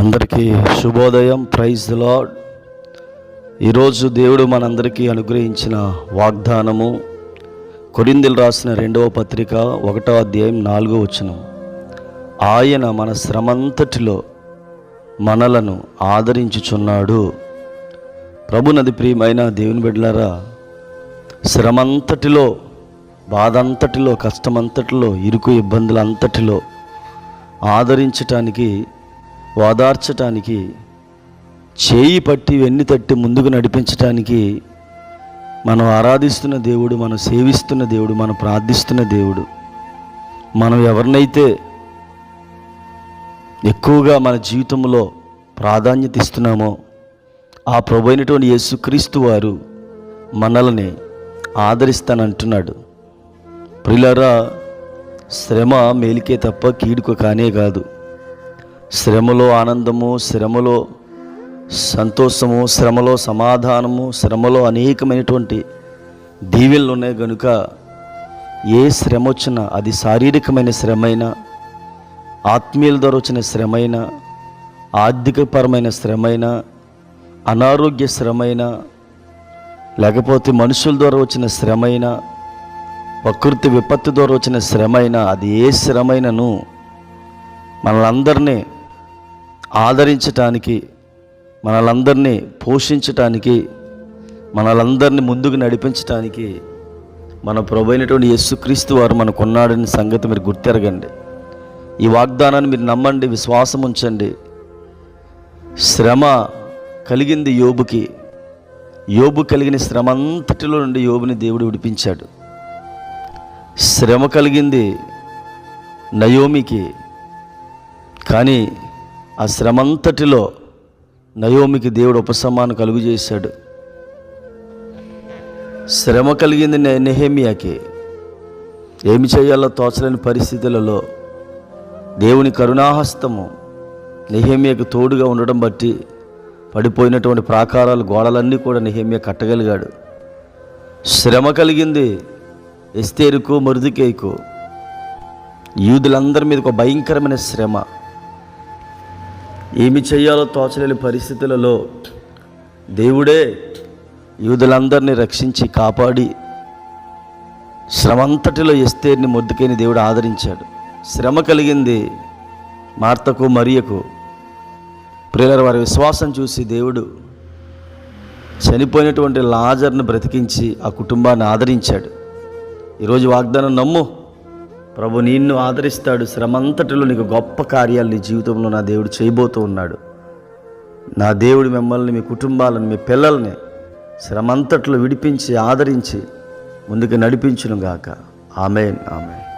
అందరికీ శుభోదయం. Praise lord ఈరోజు దేవుడు మనందరికీ అనుగ్రహించిన వాగ్దానము. కొరిందిలు రాసిన రెండవ పత్రిక ఒకటో అధ్యాయం నాలుగో వచనం. ఆయన మన శ్రమంతటిలో మనలను ఆదరించుచున్నాడు. ప్రభునది ప్రియమైన దేవుని బిడ్డలారా శ్రమంతటిలో బాధంతటిలో కష్టమంతటిలో ఇరుకు ఇబ్బందులంతటిలో ఆదరించటానికి ఓదార్చటానికి చేయి పట్టి వెన్ని తట్టి ముందుకు నడిపించటానికి మనం ఆరాధిస్తున్న దేవుడు మనం సేవిస్తున్న దేవుడు మనం ప్రార్థిస్తున్న దేవుడు. మనం ఎవరినైతే ఎక్కువగా మన జీవితంలో ప్రాధాన్యత ఇస్తున్నామో ఆ ప్రభు అయినటువంటి యేసుక్రీస్తు వారు మనల్ని ఆదరిస్తానంటున్నాడు. ప్రిలరా శ్రమ మేలికే తప్ప కీడుకు కానే కాదు. శ్రమలో ఆనందము శ్రమలో సంతోషము శ్రమలో సమాధానము శ్రమలో అనేకమైనటువంటి దీవెనలు ఉన్నాయి కనుక ఏ శ్రమ వచ్చినా అది శారీరకమైన శ్రమైనా ఆత్మీయుల ద్వారా వచ్చిన శ్రమైనా ఆర్థికపరమైన శ్రమైనా అనారోగ్య శ్రమైనా లేకపోతే మనుషుల ద్వారా వచ్చిన శ్రమైనా ప్రకృతి విపత్తు ద్వారా వచ్చిన శ్రమైనా అది ఏ శ్రమైనను మనలందరినీ ఆదరించటానికి మనలందరినీ పోషించటానికి మనలందరినీ ముందుకు నడిపించటానికి మన ప్రభు అయినటువంటి యేసుక్రీస్తు వారు మనకున్నాడని సంగతి మీరు గుర్తెరగండి. ఈ వాగ్దానాన్ని మీరు నమ్మండి విశ్వాసం ఉంచండి. శ్రమ కలిగింది యోబుకి. యోబు కలిగిన శ్రమ అంతటిలో నుండి యోబుని దేవుడు విడిపించాడు. శ్రమ కలిగింది నయోమికి. కానీ ఆ శ్రమంతటిలో నయోమికి దేవుడు ఉపశమానం కలుగు చేశాడు శ్రమ కలిగింది నెహేమియాకి. ఏమి చేయాలో తోచలేని పరిస్థితులలో దేవుని కరుణాహస్తము నెహేమియాకి తోడుగా ఉండడం బట్టి పడిపోయినటువంటి ప్రాకారాలు గోడలన్నీ కూడా నెహేమియా కట్టగలిగాడు. శ్రమ కలిగింది ఎస్తేరుకు మరుదుకేకు యూదులందరి మీద ఒక భయంకరమైన శ్రమ. ఏమి చేయాలో తోచలేని పరిస్థితులలో దేవుడే యూదులందరినీ రక్షించి కాపాడి శ్రమంతటిలో ఎస్తేర్ని మొద్దుకైన దేవుడు ఆదరించాడు. శ్రమ కలిగింది మార్తకు మరియకు. ప్రియుల వారి విశ్వాసం చూసి దేవుడు చనిపోయినటువంటి లాజర్ను బ్రతికించి ఆ కుటుంబాన్ని ఆదరించాడు. ఈరోజు వాగ్దానం నమ్ము. ప్రభు నిన్ను ఆదరిస్తాడు. శ్రమంతటిలో నీకు గొప్ప కార్యాలు నీ జీవితంలో నా దేవుడు చేయబోతూ ఉన్నాడు. నా దేవుడు మిమ్మల్ని మీ కుటుంబాలను మీ పిల్లల్ని శ్రమంతట్లో విడిపించి ఆదరించి ముందుకు నడిపించును గాక. Amen amen.